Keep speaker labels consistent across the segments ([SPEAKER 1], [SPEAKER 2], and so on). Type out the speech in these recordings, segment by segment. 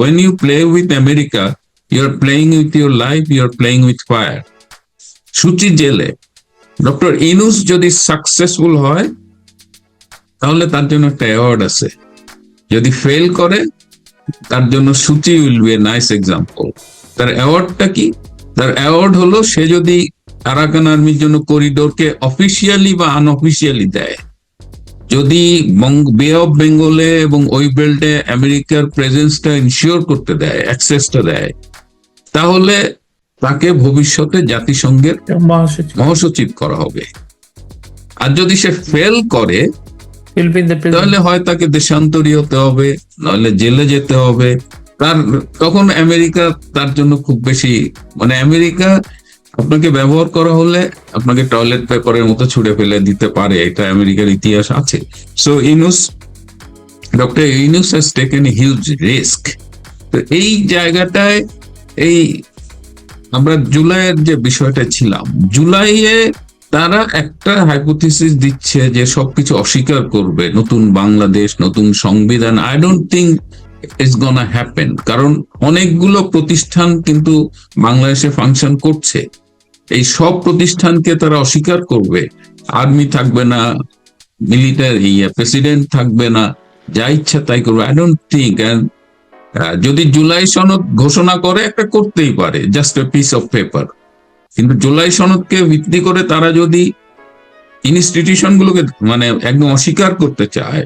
[SPEAKER 1] when you play with America, you're playing with your life, you're playing with fire. সুচি জেলে doctor Yunus যদি successful হয় তাহলে তার জন্য একটা অ্যাওয়ার্ড আছে। যদি ফেল করে তার জন্য সূচি উইল বি নাইস এক্সাম্পল তার অ্যাওয়ার্ডটা কি? তার অ্যাওয়ার্ড হলো সে যদি আরাকান আর্মির জন্য করিডোরকে অফিসিয়ালি বা আনঅফিসিয়ালি দেয়। যদি বে অফ বেঙ্গলে এবং ওই বেল্টে আমেরিকার প্রেজেন্সটা ইনশিওর করতে দেয় অ্যাক্সেসটা দেয় তাহলে তাকে ভবিষ্যতে জাতিসংঘের
[SPEAKER 2] মহাসচিব।
[SPEAKER 1] করা হবে। আর যদি সে ফেল করে তাহলে হয় তাকে দেশান্তরী হতে হবে নাহলে জেলে যেতে হবে। তার তখন আমেরিকা তার জন্য খুব বেশি মানে আমেরিকা আপনাকে ব্যবহার করা হলে আপনাকে টয়লেট পেপারের মতো ছুড়ে ফেলে দিতে পারে, এটা আমেরিকার ইতিহাস আছে। So Yunus doctor Yunus has taken huge risk তো এই জায়গাটায় এই আমরা জুলাইয়ের যে বিষয়টা ছিলাম, জুলাইয়ে তারা একটা হাইপোথিসিস দিচ্ছে যে সবকিছু অস্বীকার করবে, নতুন বাংলাদেশ, নতুন সংবিধান I don't think it's gonna happen কারণ অনেকগুলো প্রতিষ্ঠান কিন্তু বাংলাদেশে ফাংশন করছে। এই সব প্রতিষ্ঠানকে তারা অস্বীকার করবে। আর্মি থাকবে না, মিলিটারি প্রেসিডেন্ট থাকবে না, যা ইচ্ছা তাই করবে। আই ডোন্ট থিঙ্ক যদি জুলাই সনদ ঘোষণা করে, একটা করতেই পারে just a piece of paper কিন্তু জুলাই সনদকে ভিত্তি করে তারা যদি ইনস্টিটিউশন গুলোকে মানে একদম অস্বীকার করতে চায়,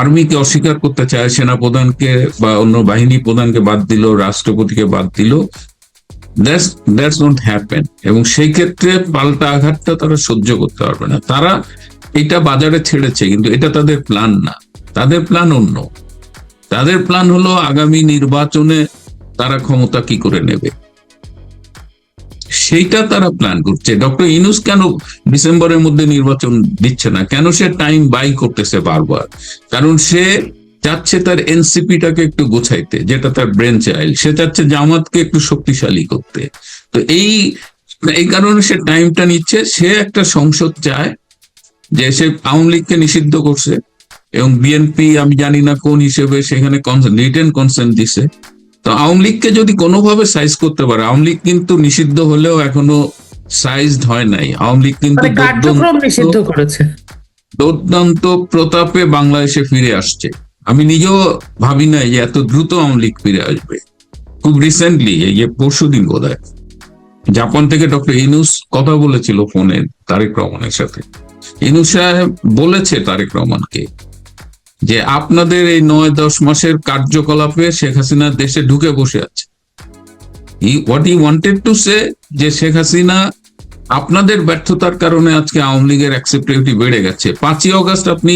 [SPEAKER 1] আর্মিকে অস্বীকার করতে চায় সেনা প্রধানকে বা অন্য বাহিনী প্রধানকে বাদ দিল, রাষ্ট্রপতিকে বাদ দিল হ্যাপেন এবং সেই ক্ষেত্রে পাল্টা আঘাতটা তারা সহ্য করতে পারবে না। তারা এটা বাজারে ছেড়েছে, কিন্তু এটা তাদের প্ল্যান না। তাদের প্ল্যান অন্য। তাদের প্ল্যান হলো আগামী নির্বাচনে তারা ক্ষমতা কি করে নেবে। সেইটা তারা প্ল্যান করছে। ডক্টর ইনুস কেন ডিসেম্বরের মধ্যে নির্বাচন দিচ্ছে না? কেন সে টাইম বাই করতেছে বারবার? কারণ সে চাচ্ছে তার এনসিপিটাকে একটু গোছাইতে যেটা তার ব্রেন চাইল্ড সে চাচ্ছে জামাতকে একটু শক্তিশালী করতে। তো এই এই কারণে সে টাইমটা নিচ্ছে। সে একটা সংসদ চায় যে সে আওয়ামী লীগকে নিষিদ্ধ করছে এবং বিএনপি আমি জানি না কোন হিসেবে সেখানে রিটেন কনসেন্ট দিছে। তো আওয়ামী লীগকে যদি কোনোভাবে সাইজ করতে পারে আওয়ামী লীগ কিন্তু নিষিদ্ধ হলেও এখনও সাইজড হয় নাই। আওয়ামী লীগ কিন্তু
[SPEAKER 2] মানে
[SPEAKER 1] দুর্দান্ত-
[SPEAKER 2] নিষিদ্ধ করেছে।
[SPEAKER 1] দুর্দান্ত প্রতাপে বাংলাদেশে ফিরে আসছে। আমি নিজেও ভাবি নাই যে এত দ্রুত আওয়ামী লীগ ফিরে আসবে। খুব রিসেন্টলি এই যে পরশু দিন বোধ জাপান থেকে ডক্টর ইনুস কথা বলেছিল ফোনে তারেক রহমানের সাথে। ইনুস সাহেব বলেছে তারেক রহমানকে যে আপনাদের এই নয় দশ মাসের কার্যকলাপে শেখ হাসিনা দেশে ঢুকে বসে আছে। What I wanted to say যে শেখ হাসিনা আপনাদের ব্যর্থতার কারণে আজকে আওয়ামী লীগের অ্যাকসেপ্টেবিলিটি বেড়ে গেছে। পাঁচই অগস্ট আপনি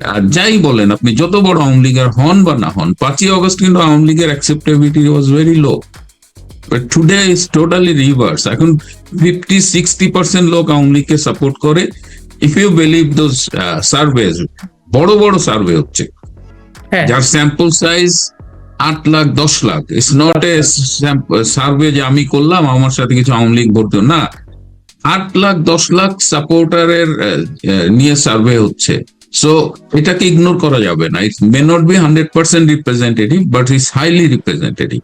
[SPEAKER 1] আহ, যাই বলেন আপনি যত বড় আওয়ামী লীগের হন বা না হন পাঁচই অগস্ট কিন্তু আওয়ামী লীগের acceptability was very low but today is totally reverse এখন ফিফটি সিক্সটি পার্সেন্ট লোক আওয়ামী লীগকে সাপোর্ট করে। If you believe those surveys বড় বড় সার্ভে হচ্ছে।
[SPEAKER 2] হ্যাঁ।
[SPEAKER 1] যার স্যাম্পল সাইজ আট লাখ দশ lakh. It's not a survey যে আমি করলাম আমার সাথে কিছু আওয়ামী লীগ ভর্তি না আট লাখ দশ লাখ সাপোর্টারের নিয়ে সার্ভে হচ্ছে। সো এটাকে ইগনোর করা যাবে না। It may not be hundred percent representative but is highly representative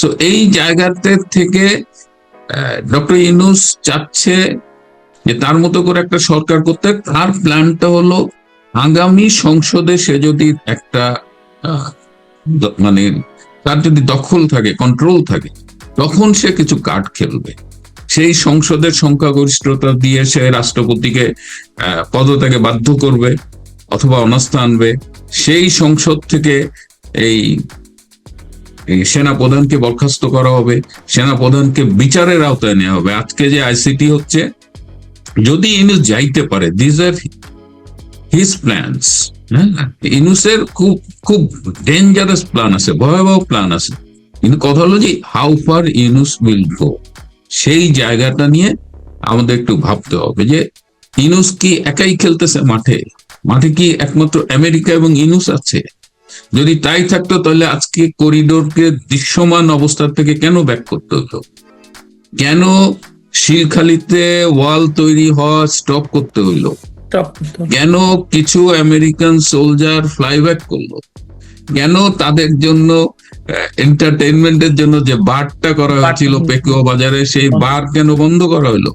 [SPEAKER 1] so এই জায়গাতে থেকে ডক্টর ইনুস চাচ্ছে যে তার মতো করে একটা সরকার করতে। তার প্ল্যানটা হলো, আগামী সংসদে সে যদি একটা মানে তার যদি দখল থাকে কন্ট্রোল থাকে, তখন সে কিছু কার্ড খেলবে। সেই সংসদের সংখ্যাগরিষ্ঠতা দিয়ে সে রাষ্ট্রপতিকে পদত্যাগে বাধ্য করবে। অথবা অনাস্থা আনবে সেই সংসদ থেকে এই সেনা প্রধানকে বরখাস্ত করা হবে সেনা প্রধানকে বিচারের আওতায় নেওয়া হবে। আজকে যে আইসিটি হচ্ছে, যদি ইনুস যাইতে পারে দিস আর হিজ প্ল্যানস ইনুসের খুব খুব ডেঞ্জারাস প্ল্যান আছে, ভয়াবহ প্ল্যান আছে। কিন্তু কথা হলো যে how far Yunus will go সেই জায়গাটা নিয়ে আমাদের একটু ভাবতে হবে যে, ইনুস কি একাই খেলতেছে মাঠে? মাঠে কি একমাত্র আমেরিকা এবং ইনুস আছে? যদি তাই থাকতো তাহলে আজকে করিডোরকে দৃশ্যমান অবস্থা থেকে কেন ব্যাক করতে হতো? কেন শিলখালিতে ওয়াল তৈরি হওয়া স্টপ করতে হইল। কেন কিছু আমেরিকান সোলজার ফ্লাইব্যাক করল? কেন তাদের জন্য এন্টারটেইনমেন্টের জন্য যে বারটা করা হয়েছিল পেকুয়া বাজারে সেই বার কেন বন্ধ করা হলো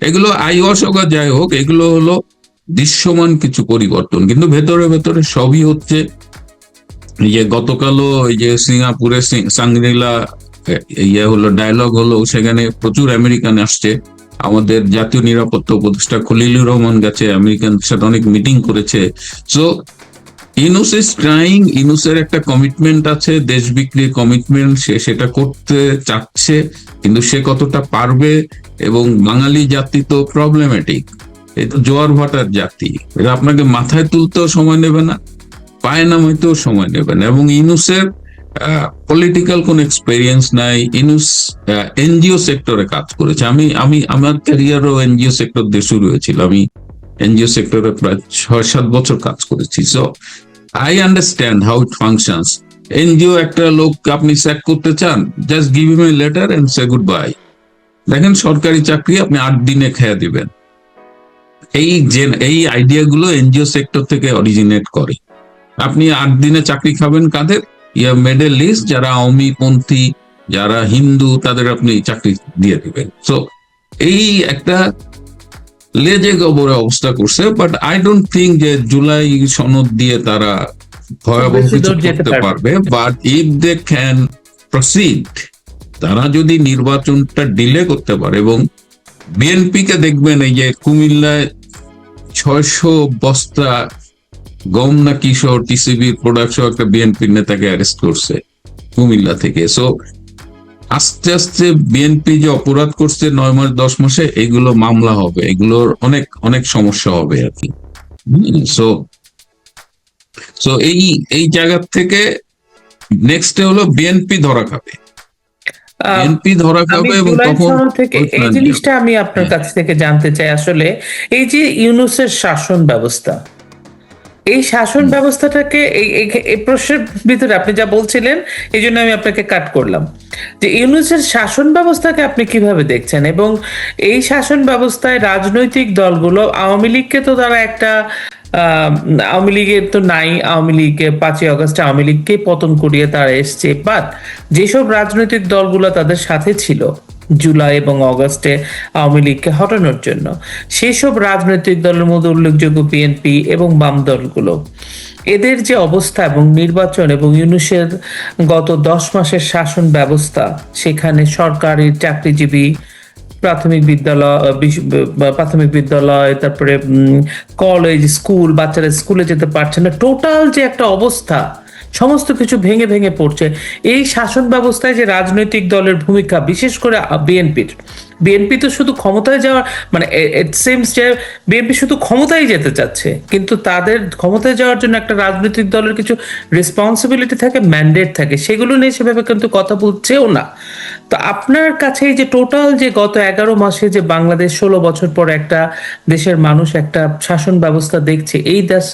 [SPEAKER 1] এগুলো হোক আর যাই হোক এগুলো হলো দৃশ্যমান কিছু পরিবর্তন। কিন্তু ভেতরে ভেতরে সবই হচ্ছে যে গতকালও এই যে সিঙ্গাপুরে সাংরিলা ইয়ে হলো ডায়লগ হলো, সেখানে প্রচুর আমেরিকান আসছে। আমাদের জাতীয় নিরাপত্তা উপদেষ্টা খলিলুর রহমান গেছে, আমেরিকান সাথে অনেক মিটিং করেছে। সো ইনুস ইজ ট্রাইং ইনুসের একটা কমিটমেন্ট আছে, দেশ বিক্রির কমিটমেন্ট সে সেটা করতে চাচ্ছে, কিন্তু সে কতটা পারবে, এবং বাঙালি জাতি তো প্রবলেমেটিক এই তো জোয়ার ভাটার জাতি। এটা আপনাকে মাথায় তুলতেও সময় নেবে না, পায়ে নামাইতেও সময় নেবে না। এবং ইনুসের পলিটিক্যাল কোন এক্সপেরিয়েন্স নাই। ইনুস এনজিও সেক্টরে কাজ করেছে। আমি আমি, আমার ক্যারিয়ারও এনজিও সেক্টর দিয়ে শুরু হয়েছিল। আমি এনজিও সেক্টরে প্রায় ছয়, সাত বছর কাজ করেছি। So I understand how it functions NGO একটা লোক আপনি স্যাক করতে চান just give him a letter and say goodbye দেখেন সরকারি চাকরি আপনি আট দিনে খেয়ে দিবেন। এই যে এই আইডিয়া গুলো এনজিও সেক্টর থেকে অরিজিনেট করে। আপনি আট দিনে চাকরি খাবেন কাদের? ইয়া মেডেল লিস্ট যারা আওয়ামী পন্থী যারা হিন্দু তাদের আপনি চাকরি দিয়ে দিবেন। সো এই একটা লেজে গবরে অবস্থা করছে বাট আই ডোন্ট থিঙ্ক যে জুলাই সনদ দিয়ে তারা ভয়াবহ কিছু
[SPEAKER 2] যেতে
[SPEAKER 1] করতে
[SPEAKER 2] পারবে।
[SPEAKER 1] পারবে but if they can proceed তারা যদি নির্বাচনটা ডিলে করতে পারে এবং বিএনপি কে দেখবেন এই যে কুমিল্লায় ছয়শো বস্তা গম না কিশোর টিসিবির প্রোডাক্ট সহ একটা বিএনপি নেতাকে অ্যারেস্ট করছে কুমিল্লা থেকে। সো আস্তে আস্তে বিএনপি যে অপরাধ করছে নয় মাস, দশ মাসে, এগুলো মামলা হবে। এগুলোর অনেক অনেক সমস্যা হবে আর কি। সো সো এই এই জায়গা থেকে নেক্সট হলো বিএনপি ধরা খাবে।
[SPEAKER 2] আহ,
[SPEAKER 1] ধরা খাবে এবং তখন
[SPEAKER 2] থেকে এই জিনিসটা আমি আপনার
[SPEAKER 1] হ্যাঁ।
[SPEAKER 2] কাছ থেকে জানতে চাই আসলে এই যে ইউনুসের শাসন ব্যবস্থা এই শাসন ব্যবস্থাটাকে এই প্রশ্নের ভিতরে আপনি যা বলছিলেন এই জন্য আমি আপনাকে কাট করলাম। যে ইউনুসের শাসন ব্যবস্থাকে আপনি কীভাবে দেখছেন? এবং এই শাসন ব্যবস্থায় রাজনৈতিক দলগুলো আওয়ামী লীগকে তো তারা একটা আওয়ামী লীগের তো নাই, আওয়ামী লীগকে পাঁচই আগস্ট আওয়ামী লীগকে পতন করিয়ে তারা এসছে। বাট যেসব রাজনৈতিক দলগুলো তাদের সাথে ছিল জুলাই এবং অগস্টে আওয়ামী লীগকে হটানোর জন্য সেই সব রাজনৈতিক দলের মধ্যে উল্লেখযোগ্য বিএনপি এবং বাম দলগুলো। এদের যে অবস্থা এবং নির্বাচন এবং ইউনুসের গত দশ মাসের শাসন ব্যবস্থা, সেখানে সরকারি চাকরিজীবী প্রাথমিক বিদ্যালয় প্রাথমিক বিদ্যালয়, তারপরে কলেজ স্কুল বাচ্চারা স্কুলে যেতে পারছে না। টোটাল যে একটা অবস্থা, সমস্ত কিছু ভেঙে ভেঙে পড়ছে। এই শাসন ব্যবস্থায় যে রাজনৈতিক দলের ভূমিকা, বিশেষ করে বিএনপির বিএনপি তো শুধু ক্ষমতায় যাওয়ার মানে ইট সিমস যে বিএনপি শুধু ক্ষমতায় যেতে চাচ্ছে, কিন্তু তাদের ক্ষমতায় যাওয়ার জন্য একটা রাজনৈতিক দলের কিছু রেসপন্সিবিলিটি থাকে ম্যান্ডেট থাকে, সেগুলো নিয়ে সেভাবে কিন্তু কথা বলছেও না। তো আপনার কাছে এই যে টোটাল যে গত এগারো মাসে যে বাংলাদেশ ষোলো বছর পর একটা দেশের মানুষ একটা শাসন ব্যবস্থা দেখছে, এই দেশ,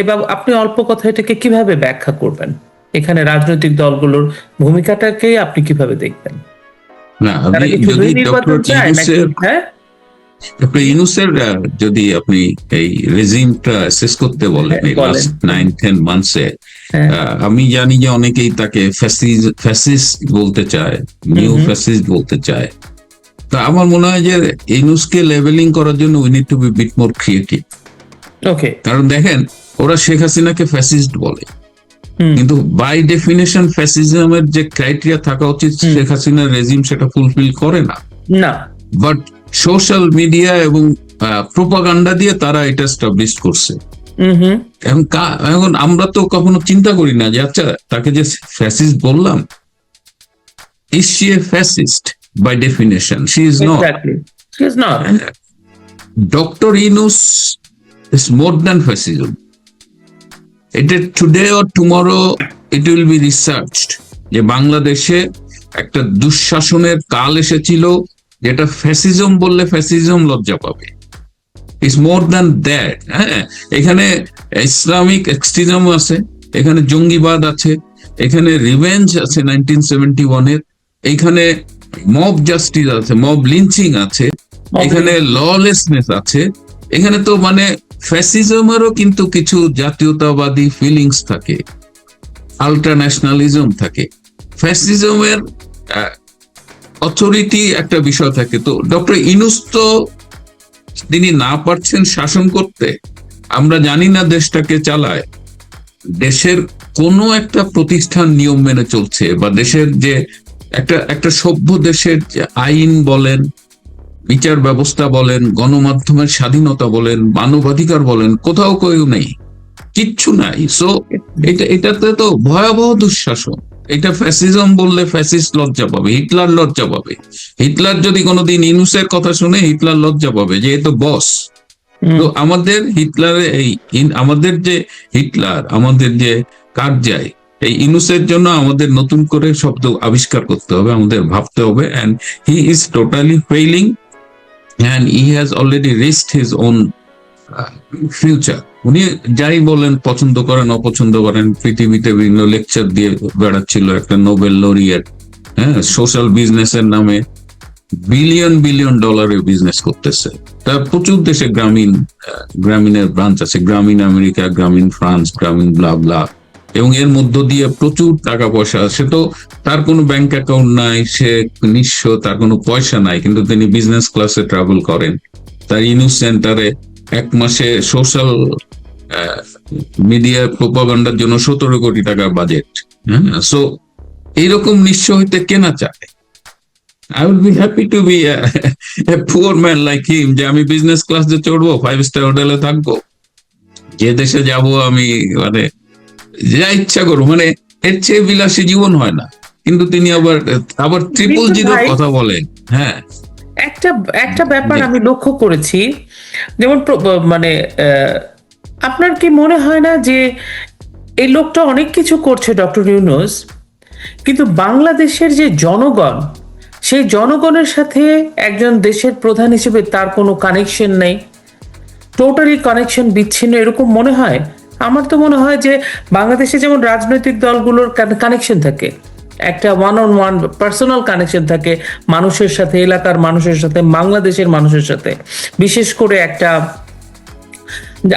[SPEAKER 2] এবার আপনি অল্প কথা এটাকে কীভাবে ব্যাখ্যা করবেন? এখানে রাজনৈতিক দলগুলোর ভূমিকাটাকে আপনি কীভাবে দেখবেন?
[SPEAKER 1] না
[SPEAKER 2] তারা
[SPEAKER 1] যদি ডক্টর ইউনুসের ডক্টর ইউনুসের যদি আপনি এই রেজিমটা শেষ করতে বলেন এই
[SPEAKER 2] হ্যাঁ,
[SPEAKER 1] লাস্ট নাইন টেন মান্থসে। আমি জানি যে অনেকেই তাকে ফ্যাসিস্ট বলতে চায় নিউ। ফ্যাসিস্ট বলতে চায় তা আমার মনে হয় যে ইনুসকে লেভেলিং করার জন্য we need to be bit more creative
[SPEAKER 2] okay
[SPEAKER 1] কারণ দেখেন ওরা শেখ হাসিনাকে ফ্যাসিস্ট বলে। কিন্তু বাই ডেফিনেশন ফ্যাসিজমের যে ক্রাইটেরিয়া থাকা উচিত শেখ হাসিনার রেজিম সেটা ফুলফিল করে না।
[SPEAKER 2] না।
[SPEAKER 1] বাট সোশ্যাল মিডিয়া এবং প্রোপাগান্ডা দিয়ে তারা এটা স্টাবলিশ করছে। এখন এখন আমরা তো কখনো চিন্তা করি না যে আচ্ছা তাকে যে ফ্যাসিস্ট বললাম is she a fascist by definition she is not. Doctor Yunus is more than fascism এটা today or tomorrow it will be researched যে বাংলাদেশে একটা দুঃশাসনের কাল এসেছিল যেটা ফ্যাসিজম বললে ফ্যাসিজম লজ্জা পাবে। ইজ মোর দ্যান দ্যাট হ্যাঁ? এখানে ইসলামিক এক্সট্রিজম আছে এখানে জঙ্গিবাদ আছে এখানে রিভেঞ্জ আছে নাইনটিন সেভেন্টি ওয়ানের এখানে মব জাস্টিস আছে মব লিঞ্চিং আছে এখানে ললেসনেস আছে এখানে তো মানে ফ্যাসিজমেরও কিন্তু কিছু জাতীয়তাবাদী ফিলিংস থাকে আল্ট্রা ন্যাশনালিজম থাকে। ফ্যাসিজমের অথরিটি একটা বিষয় থাকে। তো ডক্টর ইনুস তো তিনি না পারছেন শাসন করতে, আমরা জানি না দেশটাকে চালায়। দেশের কোনো একটা প্রতিষ্ঠান নিয়ম মেনে চলছে, বা দেশের যে একটা একটা সভ্য দেশের আইন বলেন বিচার ব্যবস্থা বলেন গণমাধ্যমের স্বাধীনতা বলেন মানবাধিকার বলেন কোথাও কেউ নেই। কিচ্ছু নাই। সো এটা এটাতে তো ভয়াবহ দুঃশাসন। এটা ফ্যাসিজম বললে ফ্যাসিস্ট লজ্জা পাবে হিটলার লজ্জা পাবে। হিটলার যদি কোনোদিন ইনুসের কথা শুনে হিটলার লজ্জা পাবে যে এ তো বস। তো আমাদের হিটলারের এই আমাদের যে হিটলার আমাদের যে কার্যায় এই ইনুসের জন্য আমাদের নতুন করে শব্দ আবিষ্কার করতে হবে আমাদের ভাবতে হবে। And he is totally failing and he has already risked his own future উনি যাই বলেন, পছন্দ করেন, অপছন্দ করেন, পৃথিবীতে বিভিন্ন লেকচার দিয়ে বেড়াচ্ছিল, একটা নোবেল লরিয়েট হ্যাঁ সোশ্যাল বিজনেসের নামে বিলিয়ন বিলিয়ন ডলারের বিজনেস করতেছে। তার প্রচুর দেশে গ্রামীণ গ্রামীণের ব্রাঞ্চ আছে। গ্রামীণ আমেরিকা, গ্রামীণ ফ্রান্স গ্রামীণ ব্লা ব্লা এবং এর মধ্য দিয়ে প্রচুর টাকা পয়সা সে তো তার কোনো ব্যাংক অ্যাকাউন্ট নাই, সে নিঃস্ব, তার কোনো পয়সা নাই, কিন্তু তিনি বিজনেস ক্লাসে ট্রাভেল করেন। তার ইনিউজ সেন্টারে এক মাসে সোশ্যাল মিডিয়া প্রোপাগান্ডার জন্য সতেরো কোটি টাকার বাজেট হ্যাঁ? সো এইরকম নিঃস্ব হইতে কেনা চায়? I would be happy to be poor man like him যে আমি বিজনেস ক্লাসে চড়বো ফাইভ স্টার হোটেলে থাকব। যে দেশে যাব আমি মানে যা ইচ্ছা করব মানে এর চেয়ে বিলাসী জীবন হয় না। কিন্তু তিনি আবার আবার ট্রিপল জিরোর কথা বলেন হ্যাঁ।
[SPEAKER 2] একটা একটা ব্যাপার আমি লক্ষ্য করেছি যেমন মানে আপনার কি মনে হয় না যে এই লোকটা অনেক কিছু করছে ডক্টর ইউনুস কিন্তু বাংলাদেশের যে জনগণ সেই জনগণের সাথে একজন দেশের প্রধান হিসেবে তার কোনো কানেকশন নেই? টোটালি কানেকশন বিচ্ছিন্ন এরকম মনে হয়? আমার তো মনে হয় যে বাংলাদেশে যেমন রাজনৈতিক দলগুলোর কানেকশন থাকে, একটা one on one personal connection থাকে মানুষের সাথে, এলাকার মানুষের সাথে, বাংলাদেশের মানুষের সাথে। বিশেষ করে একটা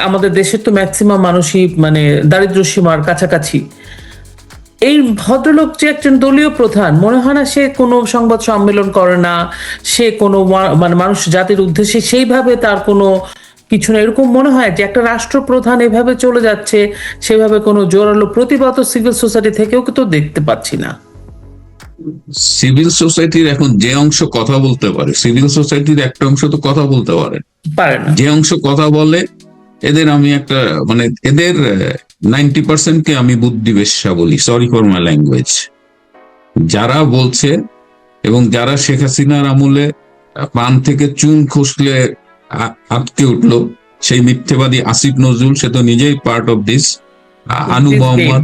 [SPEAKER 2] আমাদের দেশের তো ম্যাক্সিমাম মানুষই মানে দারিদ্র সীমার কাছাকাছি। এই ভদ্রলোক যে একজন দলীয় প্রধান, মনে হয় না সে কোনো সংবাদ সম্মেলন করে না, সে কোনো মানে মানুষ জাতির উদ্দেশ্যে সেইভাবে তার কোনো কিছু না। এরকম মনে হয় যে একটা রাষ্ট্রপ্রধান এভাবে চলে যাচ্ছে সেভাবে কোনো জোরালো প্রতিবাদ সিভিল সোসাইটি থেকেও তো দেখতে পাচ্ছি না।
[SPEAKER 1] সিভিল সোসাইটির এখন যে অংশ কথা বলতে পারে সিভিল সোসাইটির একটা অংশ তো কথা বলতে পারে। যে অংশ কথা বলে এদের আমি একটা মানে এদের নাইনটি পার্সেন্ট কে আমি বুদ্ধি বেশ্যা বলি সরি ফর মাই ল্যাঙ্গুয়েজ যারা বলছে এবং যারা শেখ হাসিনার আমলে পান থেকে চুন খসলে আ- আটকে উঠল। সেই মিথ্যেবাদী আসিফ নজরুল সে তো নিজেই part of this Anu Mohammad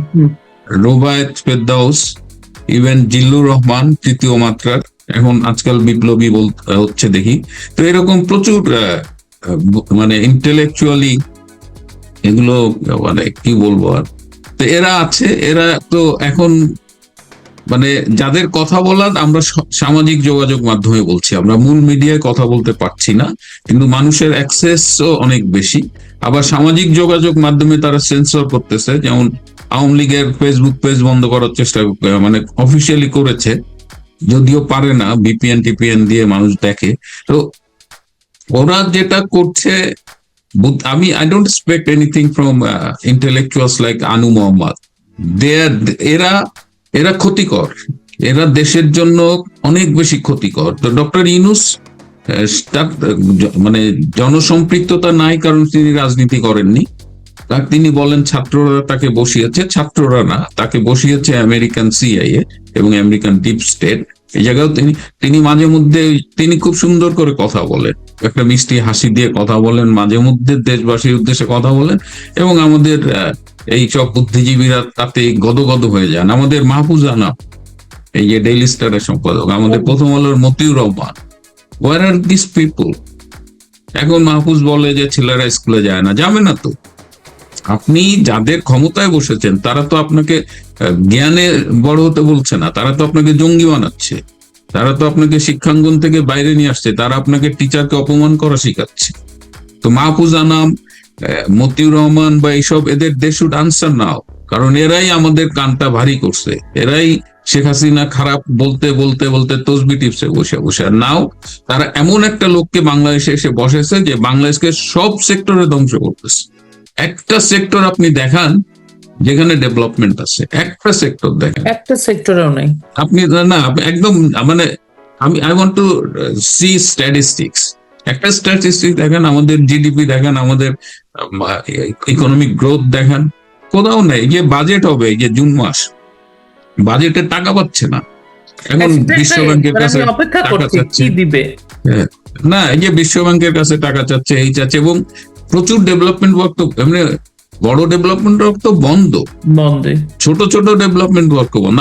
[SPEAKER 1] Robayet Ferdous even Zillur Rahman তৃতীয় মাত্রার। এখন আজকাল বিপ্লবী বল- হচ্ছে দেখি। তো এরকম প্রচুর মানে ইন্টেলেকচুয়ালি এগুলো মানে কি বলব আর? তো এরা আছে এরা তো এখন মানে যাদের কথা বলার আমরা সামাজিক যোগাযোগ মাধ্যমে বলছি। আমরা মূল মিডিয়ায় কথা বলতে পারছি না, কিন্তু মানুষের অ্যাক্সেসও অনেক বেশি। আবার সামাজিক যোগাযোগ মাধ্যমে তারা সেন্সর করতেছে, যেমন আওয়ামী লীগের ফেসবুক পেজ বন্ধ করার চেষ্টা মানে অফিসিয়ালি করেছে, যদিও পারে না বিপিএন টিপিএন দিয়ে মানুষ দেখে। তো ওরা যেটা করছে আমি I don't expect anything from intellectuals like Anu Muhammad they এরা এরা ক্ষতিকর। এরা দেশের জন্য অনেক বেশি ক্ষতিকর। তো ডক্টর ইনুস মানে জনসম্পৃক্ততা নাই কারণ তিনি রাজনীতি করেননি। তিনি বলেন ছাত্ররা তাকে বসিয়েছে, ছাত্ররা না, তাকে বসিয়েছে আমেরিকান সিআইএ এবং আমেরিকান ডিপ স্টেট এই জায়গায় তিনি তিনি মাঝে মধ্যে, তিনি খুব সুন্দর করে কথা বলেন। একটা মিষ্টি হাসি দিয়ে কথা বলেন, মাঝে মধ্যে দেশবাসীর উদ্দেশ্যে কথা বলেন এবং আমাদের এই সব বুদ্ধিজীবীরা তাতে গদগদ হয়ে যান। আমাদের মাহফুজ আনাম এই যে ডেইলি স্টারের সম্পাদক আমাদের প্রথম আলোর Motiur Rahman. Where are this people এখন মাহফুজ বলে যে ছেলেরা স্কুলে যায় না যাবে না তো। আপনি যাদের ক্ষমতায় বসেছেন তারা তো আপনাকে জ্ঞানে বড় হতে বলছে না তারা তো আপনাকে জঙ্গি বানাচ্ছে। তারা তো আপনাকে শিক্ষাঙ্গন থেকে বাইরে নিয়ে আসছে তারা আপনাকে টিচারকে অপমান করা শিখাচ্ছে। তো মাহফুজ আনাম মতিউর রহমান বা এইসব এদের দে শুড আনসার নাও কারণ এরাই আমাদের কানটা ভারী করছে এরাই শেখ হাসিনা খারাপ বলতে বলতে বলতে তসবি টিপসে বসে বসে। আর নাও তারা এমন একটা লোককে বাংলাদেশে এসে বসেছে যে বাংলাদেশকে সব সেক্টরে ধ্বংস করতেছে। একটা সেক্টর আপনি দেখান যেখানে ডেভেলপমেন্ট আছে একটা সেক্টর দেখেন।
[SPEAKER 2] একটা সেক্টরেও নেই।
[SPEAKER 1] আপনি না একদম মানে আমি I want to see statistics একটা স্ট্যাটিস্টিক্স দেখেন আমাদের জিডিপি দেখেন আমাদের ইকোনমিক গ্রোথ দেখেন কোথাও নেই যে বাজেট হবে যে জুন মাস বাজেটে টাকা পাচ্ছে না। এখন বিশ্ব ব্যাংকের
[SPEAKER 2] মানে
[SPEAKER 1] কাছে টাকা চাচ্ছে। না এই যে বিশ্ব ব্যাংকের কাছে টাকা চাচ্ছে এই চাচ্ছে এবং প্রচুর ডেভেলপমেন্ট ওয়ার্ক তো মানে বড় ডেভেলপমেন্ট ওয়ার্ক তো বন্ধ।
[SPEAKER 2] বন্ধে।
[SPEAKER 1] ছোট ছোট ডেভেলপমেন্ট ওয়ার্ক বন্ধ।